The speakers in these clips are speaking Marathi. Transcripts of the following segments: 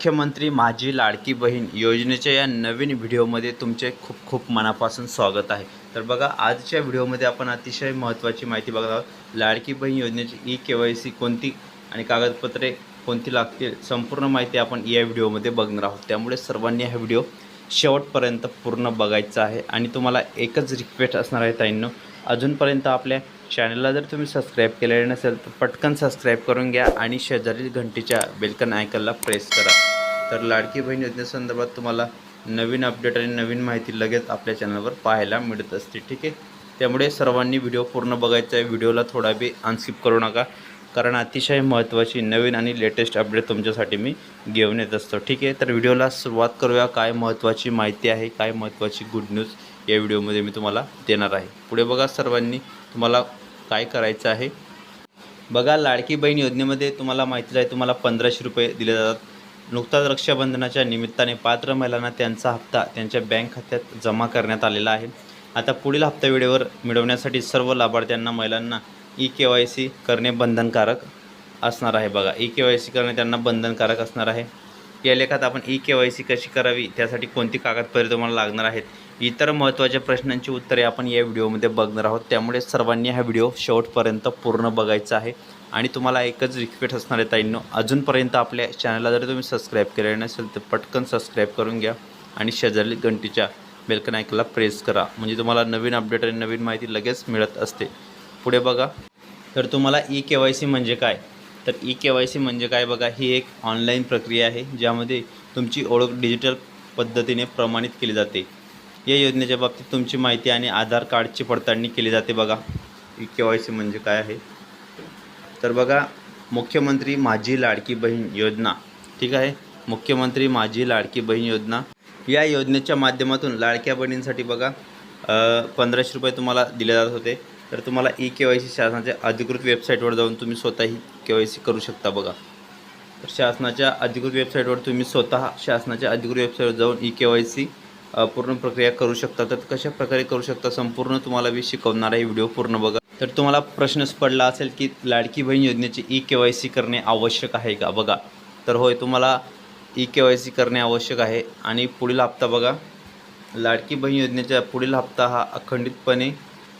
मुख्यमंत्री माझी लाडकी बहीण योजनेच्या या नवीन व्हिडिओमध्ये तुमचे खूप खूप मनापासून स्वागत आहे. तर बघा आजच्या व्हिडिओमध्ये आपण अतिशय महत्त्वाची माहिती बघत आहोत. लाडकी बहीण योजनेची ई के वाय सी कोणती आणि कागदपत्रे कोणती लागतील संपूर्ण माहिती आपण या व्हिडिओमध्ये बघणार आहोत. त्यामुळे सर्वांनी हा व्हिडिओ शेवटपर्यंत पूर्ण बघायचा आहे. आणि तुम्हाला एकच रिक्वेस्ट असणार आहे ताईंनो अजूनपर्यंत आपल्या चॅनलला जर तुम्ही सबस्क्राईब केलेले नसेल तर पटकन सबस्क्राईब करून घ्या आणि शेजारील घंटीच्या बेलकन आयकनला प्रेस करा. तर लाडकी बहीण योजनेसंदर्भात तुम्हाला नवीन अपडेट आणि नवीन माहिती लगेच आपल्या चॅनलवर पाहायला मिळत असते. ठीक आहे? त्यामुळे सर्वांनी व्हिडिओ पूर्ण बघायचा आहे. व्हिडिओला थोडा बी अनस्किप करू नका. कारण अतिशय महत्त्वाची नवीन आणि लेटेस्ट अपडेट तुमच्यासाठी मी घेऊन येत असतो. ठीक आहे? तर व्हिडिओला सुरुवात करूया. काय महत्त्वाची माहिती आहे? काय महत्त्वाची गुड न्यूज या व्हिडिओमध्ये मी तुम्हाला देणार आहे. पुढे बघा सर्वांनी तुम्हाला काय करायचं आहे. बघा लाडकी बहीण योजनेमध्ये तुम्हाला माहितीच आहे. तुम्हाला पंधराशे रुपये दिले जातात. नुकताच रक्षाबंधनाच्या निमित्ताने पात्र महिलांना त्यांचा हप्ता त्यांच्या बँक खात्यात जमा करण्यात आलेला आहे. आता पुढील हप्ता वेळेवर मिळवण्यासाठी सर्व लाभार्थ्यांना महिलांना ई के वाय सी करणे बंधनकारक असणार आहे. बघा ई के वाय सी करणे त्यांना बंधनकारक असणार आहे. या लेखात आपण ई के वाय सी कशी करावी त्यासाठी कोणती कागदपत्रे तुम्हाला लागणार आहेत इतर महत्त्वाच्या प्रश्नांची उत्तरे आपण या व्हिडिओमध्ये बघणार आहोत. त्यामुळे सर्वांनी हा व्हिडिओ शेवटपर्यंत पूर्ण बघायचा आहे. आणि तुम्हाला एकच रिक्वेस्ट असणार आहे ताईंनो अजूनपर्यंत आपल्या चॅनलला जर तुम्ही सबस्क्राईब केलेलं नसेल तर पटकन सबस्क्राईब करून घ्या आणि शेजारी घंटीच्या बेलकन ऐकला प्रेस करा. म्हणजे तुम्हाला नवीन अपडेट आणि नवीन माहिती लगेच मिळत असते. पुढे बघा. तर तुम्हाला ई के वाय सी म्हणजे काय? तर ई के वाय सी म्हणजे काय बघा ही एक ऑनलाईन प्रक्रिया आहे ज्यामध्ये तुमची ओळख डिजिटल पद्धतीने प्रमाणित केली जाते. या योजनेच्या बाबतीत तुमची माहिती आणि आधार कार्डची पडताळणी केली जाते बघा. ई के वाय सी म्हणजे काय आहे? तर बघा मुख्यमंत्री माझी लाडकी बहीण योजना ठीक आहे? मुख्यमंत्री माझी लाडकी बहीण योजना. या योजनेच्या माध्यमातून लाडक्या बहिणींसाठी बघा पंधराशे रुपये तुम्हाला दिले जात होते. तर तुम्हाला ई के वाय सी शासनाच्या अधिकृत वेबसाईटवर जाऊन तुम्ही स्वतःही के वाय सी करू शकता बघा. तर शासनाच्या अधिकृत वेबसाईटवर तुम्ही स्वतः शासनाच्या अधिकृत वेबसाईटवर जाऊन ई के वाय सी पूर्ण प्रक्रिया करू शकता. तर कशा प्रकारे करू शकता? संपूर्ण तुम्हाला मी शिकवणार आहे. व्हिडिओ पूर्ण बघा. तर तुम्हाला प्रश्नच पडला असेल की लाडकी बहीण योजनेची ई के वाय सी करणे आवश्यक आहे का? बघा. तर होय तुम्हाला ई के वाय सी करणे आवश्यक आहे. आणि पुढील हप्ता बघा. लाडकी बहीण योजनेचा पुढील हप्ता हा अखंडितपणे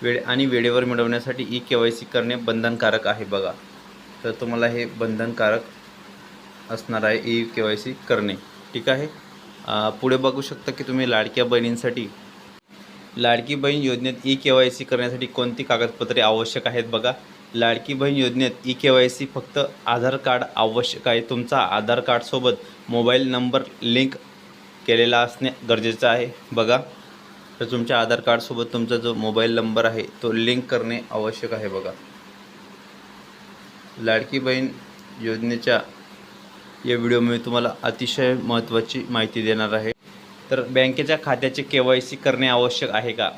वेळ आणि वेळेवर मिळवण्यासाठी ई के वाय सी करणे बंधनकारक आहे बघा. तर तुम्हाला हे बंधनकारक असणार आहे ई के वाय सी करणे. ठीक आहे? पुढे बघू शकता की तुम्ही लाडक्या बहिणींसाठी लाडकी बहीण योजनेत ई के वाय सी करण्यासाठी कोणती कागदपत्रे आवश्यक आहेत बघा. लाडकी बहीण योजनेत ई के वाय सी फक्त आधार कार्ड आवश्यक आहे. तुमचा आधार कार्डसोबत मोबाईल नंबर लिंक केलेला असणे गरजेचं आहे बघा. तर तुमच्या आधार कार्डसोबत तुमचा जो मोबाईल नंबर आहे तो लिंक करणे आवश्यक आहे बघा. लाडकी बहीण योजनेच्या या व्हिडिओमध्ये तुम्हाला अतिशय महत्त्वाची माहिती देणार आहे. तर बँकेच्या खात्याचे के वाय सी करणे आवश्यक आहे का?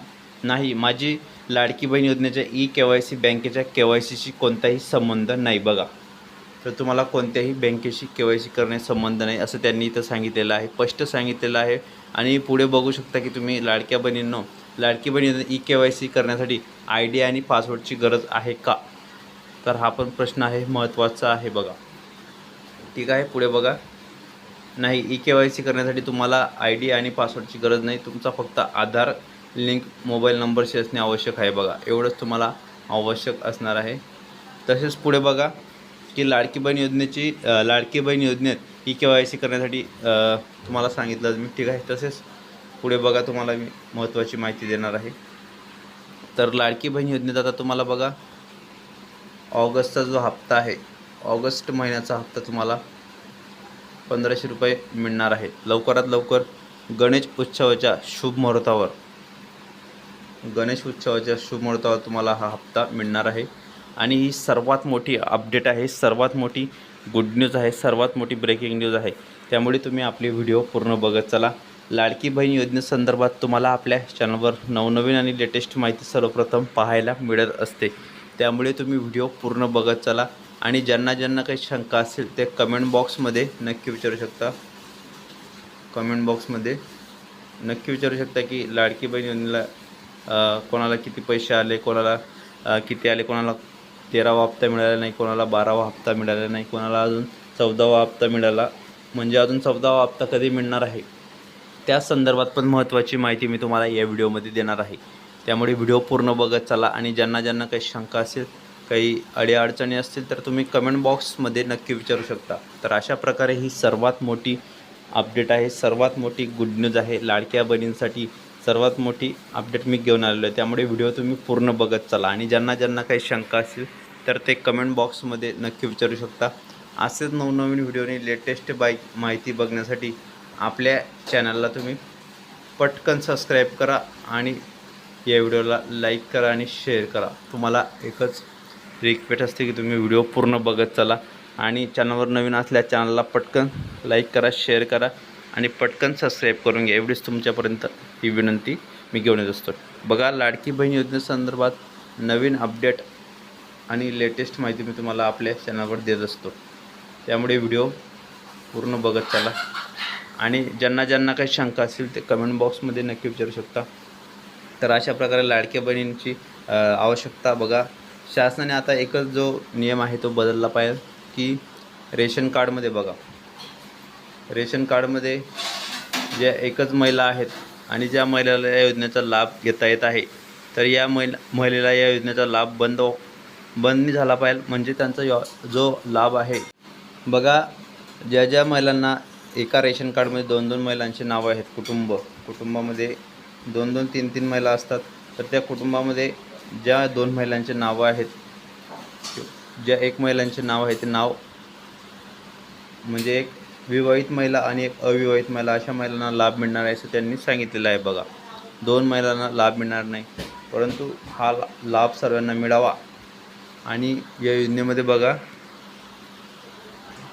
नाही माझी लाडकी बहीण योजनेच्या ई के वाय सी बँकेच्या के वाय सीशी कोणताही संबंध नाही बघा. तर तुम्हाला कोणत्याही बँकेशी के वाय सी करणे संबंध नाही असं त्यांनी इथं सांगितलेलं आहे स्पष्ट सांगितलेलं आहे. आणि पुढे बघू शकता की तुम्ही लाडक्या बहिणींनो Ladki Bahin E K Y C करण्यासाठी आय डी आणि पासवर्डची गरज आहे का? तर हा पण प्रश्न आहे महत्त्वाचा आहे बघा. ठीक आहे पुढे बघा. नाही ई के वाय सी करण्यासाठी तुम्हाला आय डी आणि पासवर्डची गरज नाही. तुमचा फक्त आधार लिंक मोबाईल नंबरशी असणे आवश्यक आहे बघा. एवढंच तुम्हाला आवश्यक असणार आहे. तसेच पुढे बघा की लाडकी बहीण योजनेची लाडकी बहीण योजनेत ई के वाय सी करण्यासाठी तुम्हाला सांगितलं मी ठीक आहे तसेच पुढे बघा तुम्हाला मी महत्त्वाची माहिती देणार आहे. तर लाडकी बहीण योजनेत आता तुम्हाला बघा ऑगस्टचा जो हप्ता आहे ऑगस्ट महिन्याचा हप्ता तुम्हाला पंधराशे रुपये मिळणार आहे. लवकरात लवकर गणेश उत्सवाच्या शुभ मुहूर्तावर गणेश उत्सवाच्या शुभ मुहूर्तावर तुम्हाला हा हप्ता मिळणार आहे. आणि ही सर्वात मोठी अपडेट आहे सर्वात मोठी गुड न्यूज आहे सर्वात मोठी ब्रेकिंग न्यूज आहे. त्यामुळे तुम्ही आपले व्हिडिओ पूर्ण बघत चला. लाडकी बहीण योजनेसंदर्भात तुम्हाला आपल्या चॅनलवर नवनवीन आणि लेटेस्ट माहिती सर्वप्रथम पाहायला मिळत असते. त्यामुळे तुम्ही व्हिडिओ पूर्ण बघत चला. आणि ज्यांना ज्यांना काही शंका असेल ते कमेंट बॉक्समध्ये नक्की विचारू शकता. कमेंट बॉक्समध्ये नक्की विचारू शकता की लाडकी बहीण योजनेला कोणाला किती पैसे आले कोणाला किती आले कोणाला तेरावा हप्ता मिळाला नाही कोणाला बारावा हप्ता मिळाला नाही कोणाला अजून चौदावा हप्ता मिळाला म्हणजे अजून चौदावा हप्ता कधी मिळणार आहे? त्या संदर्भात पण महत्त्वाची माहिती मी तुम्हाला या व्हिडिओमध्ये देणार आहे. त्यामुळे व्हिडिओ पूर्ण बघत चला आणि ज्यांना ज्यांना काही शंका असेल काही अडीअडचणी असतील तर तुम्ही कमेंट बॉक्समध्ये नक्की विचारू शकता. तर अशा प्रकारे ही सर्वात मोठी अपडेट आहे. सर्वात मोठी गुड न्यूज आहे. लाडक्या बहिणींसाठी सर्वात मोठी अपडेट मी घेऊन आलेलो आहे. त्यामुळे व्हिडिओ तुम्ही पूर्ण बघत चला. आणि ज्यांना ज्यांना काही शंका असतील तर ते कमेंट बॉक्समध्ये नक्की विचारू शकता. असेच नवनवीन व्हिडिओने लेटेस्ट बाईक माहिती बघण्यासाठी आपल्या चॅनलला तुम्ही पटकन सबस्क्राईब करा. आणि या व्हिडिओला लाईक करा आणि शेअर करा. तुम्हाला एकच रिक्वेस्ट असते की तुम्ही व्हिडिओ पूर्ण बघत चला. आणि चॅनलवर नवीन असल्या चॅनलला पटकन लाईक करा शेअर करा आणि पटकन सबस्क्राईब करून घ्या. एवढीच तुमच्यापर्यंत ही विनंती मी घेऊन येत असतो. बघा लाडकी बहीण योजनेसंदर्भात नवीन अपडेट आणि लेटेस्ट माहिती मी तुम्हाला आपल्या चॅनलवर देत असतो. त्यामुळे व्हिडिओ पूर्ण बघत चला. आणि ज्यांना ज्यांना काही शंका असतील ते कमेंट बॉक्समध्ये नक्की विचारू शकता. तर अशा प्रकारे लाडक्या बहिणींची आवश्यकता बघा. शासनाने आता एकच जो नियम आहे तो बदलला पाहिजे की रेशन कार्डमध्ये बघा. रेशन कार्डमध्ये ज्या एकच महिला आहेत आणि ज्या महिलेला या योजनेचा लाभ घेता येत आहे तर या महिला महिलेला या योजनेचा लाभ बंद बंद नाही झाला पाहिजे म्हणजे त्यांचा यो जो लाभ आहे. बघा ज्या ज्या महिलांना एका रेशन कार्डमध्ये दोन दोन महिलांची नावं आहेत कुटुंब कुटुंबामध्ये दोन दोन तीन तीन महिला असतात तर त्या कुटुंबामध्ये ज्या दोन महिलांचे नावं आहेत ज्या एक महिलांचे नाव आहे ते नाव म्हणजे एक विवाहित महिला आणि एक अविवाहित महिला अशा महिलांना लाभ मिळणार आहे असं त्यांनी सांगितलेलं आहे बघा. दोन महिलांना लाभ मिळणार नाही परंतु हा लाभ सर्वांना मिळावा. आणि या योजनेमध्ये बघा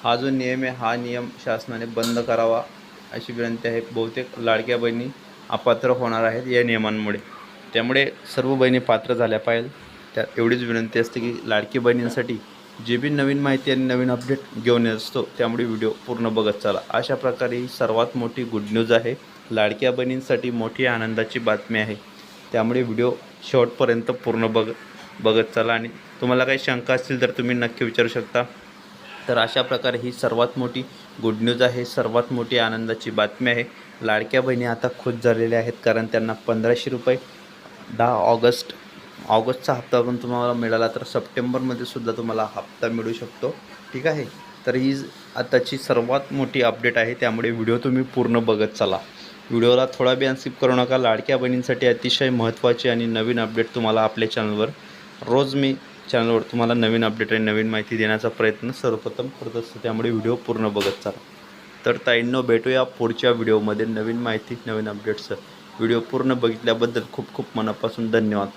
हा जो नियम आहे हा नियम शासनाने बंद करावा अशी विनंती आहे. बहुतेक लाडक्या बहिणी अपात्र होणार आहेत या नियमांमुळे. त्यामुळे सर्व बहिणी पात्र झाल्या पाहिजे त्या एवढीच विनंती असते की लाडकी बहिणींसाठी जे बी नवीन माहिती आणि नवीन अपडेट घेऊन येत असतो त्यामुळे व्हिडिओ पूर्ण बघत चाला. अशा प्रकारे ही सर्वात मोठी गुड न्यूज आहे. लाडक्या बहिणींसाठी मोठी आनंदाची बातमी आहे. त्यामुळे व्हिडिओ शेवटपर्यंत पूर्ण बघ बघत चाला आणि तुम्हाला काही शंका असतील तर तुम्ही नक्की विचारू शकता. तर अशा प्रकारे ही सर्वात मोठी गुड न्यूज आहे. सर्वात मोठी आनंदाची बातमी आहे. लाडक्या बहिणी आता खुश झालेल्या आहेत कारण त्यांना पंधराशे रुपये दहा ऑगस्ट ऑगस्टचा हप्ता पण तुम्हाला मिळाला तर सप्टेंबरमध्ये सुद्धा तुम्हाला हप्ता मिळू शकतो. ठीक आहे? तर ही आताची सर्वात मोठी अपडेट आहे त्यामुळे व्हिडिओ तुम्ही पूर्ण बघत चला. व्हिडिओला थोडा बी अनस्किप करू नका लाडक्या बहिणींसाठी अतिशय महत्त्वाची आणि नवीन अपडेट तुम्हाला आपल्या चॅनलवर. रोज मी चॅनलवर तुम्हाला नवीन अपडेट आणि नवीन माहिती देण्याचा प्रयत्न सर्वप्रथम करत असतो त्यामुळे व्हिडिओ पूर्ण बघत चला. तर ताईंनो भेटूया पुढच्या व्हिडिओमध्ये नवीन माहिती नवीन अपडेट्स. व्हिडिओ पूर्ण बघितल्याबद्दल खूप खूप मनापासून धन्यवाद.